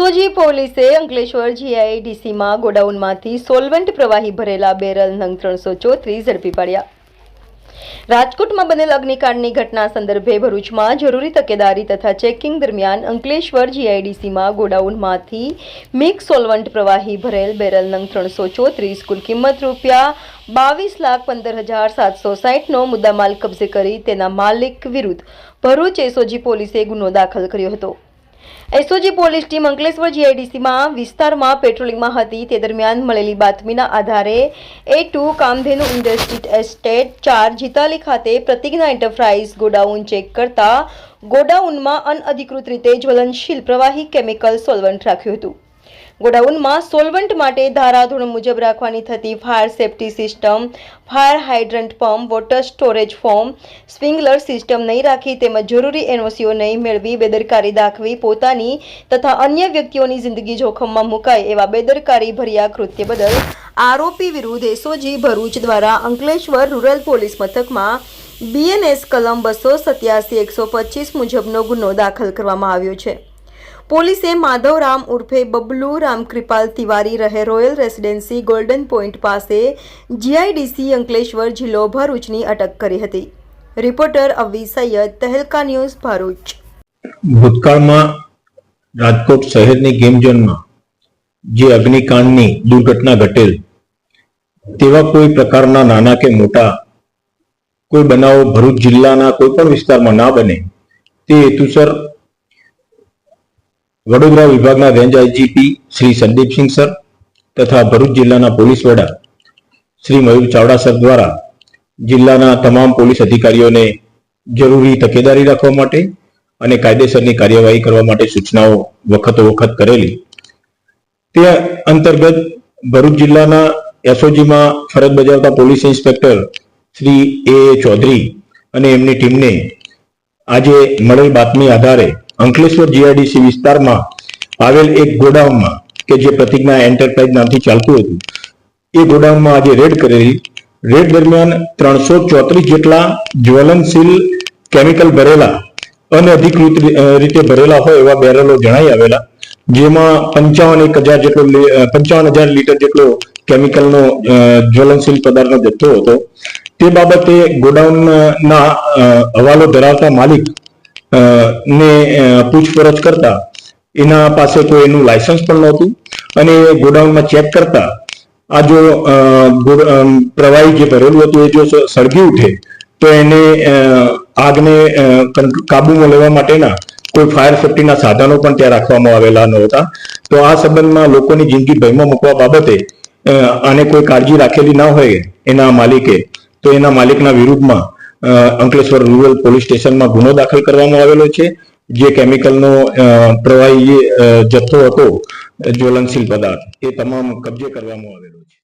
SOG પોલીસે અંકલેશ્વર જીઆઈડીસીમાં ગોડાઉનમાંથી solvent પ્રવાહી ભરેલા બેરલ નંગ ત્રણસો ચોત્રીસ ઝડપી પાડ્યા. રાજકોટમાં બનેલ અગ્નિકાંડની ઘટના સંદર્ભે ભરૂચમાં જરૂરી તકેદારી તથા ચેકિંગ દરમિયાન અંકલેશ્વર જીઆઈડીસીમાં ગોડાઉનમાંથી મિક્સ સોલવન્ટ પ્રવાહી ભરેલ બેરલ નંગ ત્રણસો ચોત્રીસ કુલ કિંમત રૂપિયા બાવીસ લાખ પંદર હજાર સાતસો સાહીઠનો મુદ્દામાલ કબજે કરી તેના માલિક વિરુદ્ધ ભરૂચ એસઓજી પોલીસે ગુનો દાખલ કર્યો હતો. એસઓજી પોલીસ ટીમ અંકલેશ્વર જીઆઈડીસીમાં વિસ્તારમાં પેટ્રોલિંગમાં હતી. તે દરમિયાન મળેલી બાતમીના આધારે A two Kamdhenu industrial estate ચાર જીતાલી ખાતે પ્રતિજ્ઞા એન્ટરપ્રાઇઝ ગોડાઉન ચેક કરતા ગોડાઉનમાં અનઅધિકૃત રીતે જ્વલનશીલ પ્રવાહી કેમિકલ સોલવન્ટ રાખ્યું હતું. ગોડાઉનમાં સોલવન્ટ માટે ધારાધોરણ મુજબ રાખવાની થતી fire safety system, fire hydrant pump, water storage form sprinkler system નહીં રાખી તેમજ જરૂરી એનઓસીઓ નહીં મેળવી બેદરકારી દાખવી પોતાની તથા અન્ય વ્યક્તિઓની જિંદગી જોખમમાં મુકાય એવા બેદરકારી ભર્યા કૃત્ય બદલ આરોપી વિરુદ્ધ એસઓજી ભરૂચ દ્વારા અંકલેશ્વર રૂરલ પોલીસ મથકમાં બીએનએસ કલમ બસો સત્યાસી એકસો પચીસ મુજબનો ગુનો દાખલ કરવામાં આવ્યો છે. પોલીસે માધવરામ ઉર્ફે બબલુ રામકૃપાલ તિવારી રહે રોયલ રેસિડેન્સી ગોલ્ડન પોઈન્ટ પાસે જીઆઈડીસી અંકલેશ્વર જિલ્લો ભરૂચની અટક કરી હતી. Reporter Avi Saiyed, Tehelka news Bharuch. ભૂતકાળમાં રાજકોટ શહેરની ગેમ ઝોનમાં જે અગ્નિકાંડની દુર્ઘટના ઘટેલ, તેવા કોઈ પ્રકારના નાના કે મોટા કોઈ બનાવો ભરૂચ જિલ્લાના કોઈ પણ વિસ્તારમાં ના બને, તે હેતુસર વડોદરા વિભાગના range IGP Shri Sandeepsinh sir તથા ભરૂચ જિલ્લાના પોલીસ વડા શ્રી મયુર ચાવડા સર દ્વારા જિલ્લાના તમામ પોલીસ અધિકારીઓને જરૂરી તકેદારી રાખવા માટે અને કાયદેસરની કાર્યવાહી કરવા માટે સૂચનાઓ વખતો વખત કરેલી. તે અંતર્ગત ભરૂચ જિલ્લાના એસઓજીમાં ફરજ બજાવતા police inspector Shri A Chaudhary અને એમની ટીમને આજે મળેલ બાતમી આધારે અંકલેશ્વર જીઆઈડીસી વિસ્તારમાં આવેલ એક ગોડાઉનમાં કે જે પ્રતિજ્ઞા એન્ટરપ્રાઇઝ નામથી ચાલતું હતું. એ ગોડાઉનમાં આજે રેડ કરેલી. રેડ દરમિયાન ત્રણસો ચોત્રીસ જેટલા જ્વલનશીલ કેમિકલ ભરેલા અને અધિકૃત રીતે ભરેલા હોય એવા બેરલો જણાઈ આવેલા, જેમાં પંચાવન એક હજાર જેટલો પંચાવન હજાર લીટર જેટલો કેમિકલનો જ્વલનશીલ પદાર્થનો જથ્થો હતો. તે બાબતે ગોડાઉનના હવાલો ધરાવતા માલિક ને પૂછપરછ કરતા. એના પાસે કોઈ એનું લાયસન્સ પણ નહોતું. અને ગોડાઉનમાં ચેક કરતા. આ જો પ્રવાહી જે ભરેલું હતું, એ જો સળગી ઉઠે, તો એને આગને કાબૂમાં લેવા માટેના કોઈ ફાયર સેફટીના સાધનો પણ ત્યાં રાખવામાં આવેલા નહોતા. તો આ સંબંધમાં લોકોની જિંદગી ભયમાં મૂકવા બાબતે આને કોઈ કાળજી રાખેલી ના હોય એના માલિકે, તો એના માલિકના વિરુદ્ધમાં અંકલેશ્વર રૂરલ પોલીસ સ્ટેશનમાં ગુનો દાખલ કરવામાં આવેલો છે. જે કેમિકલનો પ્રવાહી જથ્થો હતો, જ્વલનશીલ પદાર્થ, એ તમામ કબજે કરવામાં આવેલો છે.